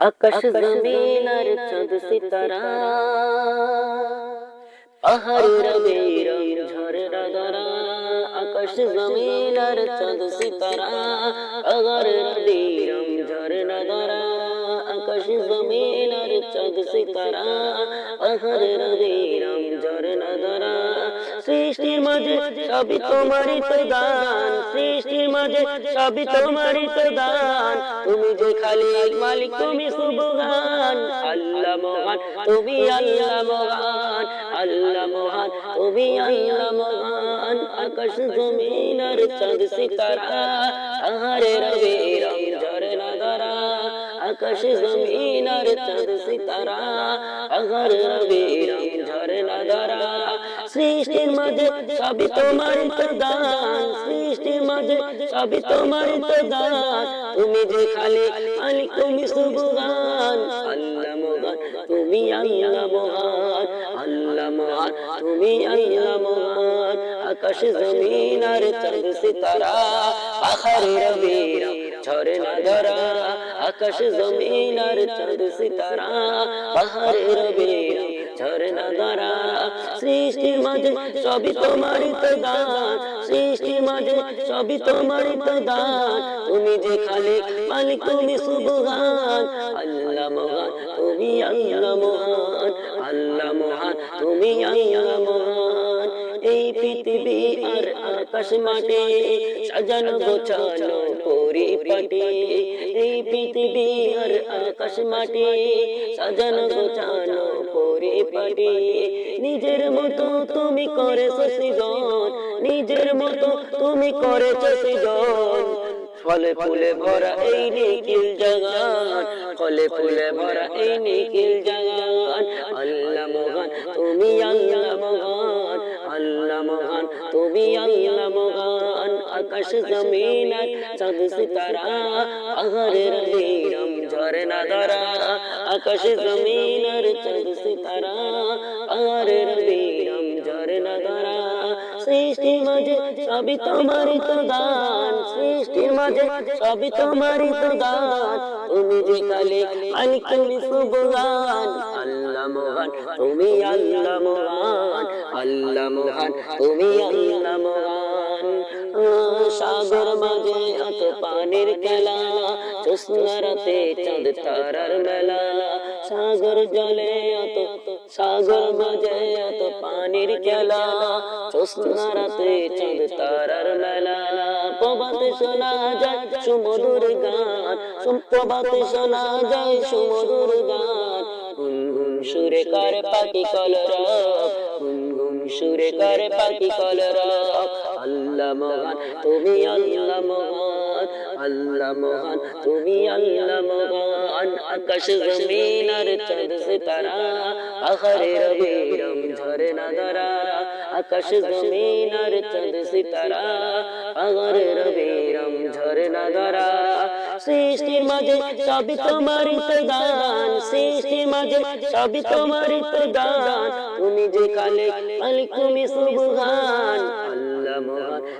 আকাশ জমিন আর চাঁদ সিতারা। পাহাড় রবে রং ঝরনা ধরা আকাশ জমিন আর চাঁদ সিতারা। পাহাড় রবে রং ঝরনা ধরা আকাশ জমিন আর চাঁদ সিতারা। পাহাড় রবে রং ঝরনা ধরা সৃষ্টির মাঝে সবই তোমারই তো দান সৃষ্টির মাঝে সবই তোমারই তো দান তুমি যে খালি মালিক, তুমি সুবহান। আল্লাহ মহান, তুমি আল্লাহ মহান। আল্লাহ মহান, তুমি আল্লাহ মহান। আকাশ জমিন আর চাঁদ সিতারা, আহারে রবে আকাশ জমিন আর চাঁদ সিতারা, আহারে রবে রং ঝরনা সৃষ্টির মাঝে সবই তোমার দান সৃষ্টির মাঝে সবই তোমার দান তুমি যে খালি মালিক তুমি সুবহান। আল্লাহ মহান। তুমি আল্লাহ মহান। আল্লাহ মহান। তুমি আল্লাহ মহান। আকাশ জমিন আর চাঁদ সিতারা পাহাড়ে রবি ঝরনা ধরা আকাশ জমিন আর চাঁদ সিতারা পাহাড়ে রবি ঝরনা ধরা সৃষ্টি মাঝে সবই তোমারই তো দান সৃষ্টির মাঝে সবই তোমারই তো দান তুমি যে খালি মালিক, তুমি সুবহান। আল্লাহ মহান, তুমি আল্লাহ মহান। আল্লাহ মহান, তুমি আল্লাহ মহান। এই পৃথিবী আর আকাশ মাটি সাজানো গোছানো পরিপাটি। এই পৃথিবী আর আকাশ মাটি সাজানো গোছানো পরিপাটি। নিজের মতো তুমি করেছ সৃজন, নিজের মতো তুমি করেছ সৃজন। ফলে ফুলে ভরা এই নিখিল জগান, ফলে ফুলে ভরা এই নিখিল জগান। আল্লাহ মহান, তুমি আল্লাহ মহান। আল্লাহ মহান তুমি আল্লাহ আকাশ জমিন, চাঁদ সিতারা, পাহাড়ের রবিরম ঝরনা ধরা আকাশ জমিন আর চাঁদ সিতারা, পাহাড়ের রবিরম ঝরনা ধরা সৃষ্টির মাঝে সবই তোমারই তো দান সৃষ্টির মাঝে সবই তোমারই তো দান তুমি যে কালে মালিক তুমি সুবহান আল্লাহ মহান তুমি আল্লাহ মহান আল্লাহ মহান তুমি আল্লাহ মহান আহ, সাগর মাঝে এত পানির খেলা রাতে চাঁদ তারার মেলা। সাগর জলে এত সাগর মাঝে এত পানির খেলা রাতে চাঁদ তারার মেলা। প্রভাতে শোনা যায় সুমধুর গান প্রভাতে শোনা যায় সুমধুর গান। গুনগুন সুরে করে পাখি কলরব, গুনগুন সুরে করে পাখি কলরব। আল্লাহ মহান, তুমি আল্লাহ মহান আল্লাহ মহান, তুমি আল্লাহ মহান, আকাশ জমিন আর চাঁদ সিতারা, আখরে রবি রম ঝরে না ধরা আকাশ জমিন আর চাঁদ সিতারা, আখরে রবি রম ঝরে না ধরা সৃষ্টির মাঝে সবই তোমারই তো দান সৃষ্টির মাঝে সবই তোমারই তো দান তুমি যে কালে মালিক, তুমি সুবহান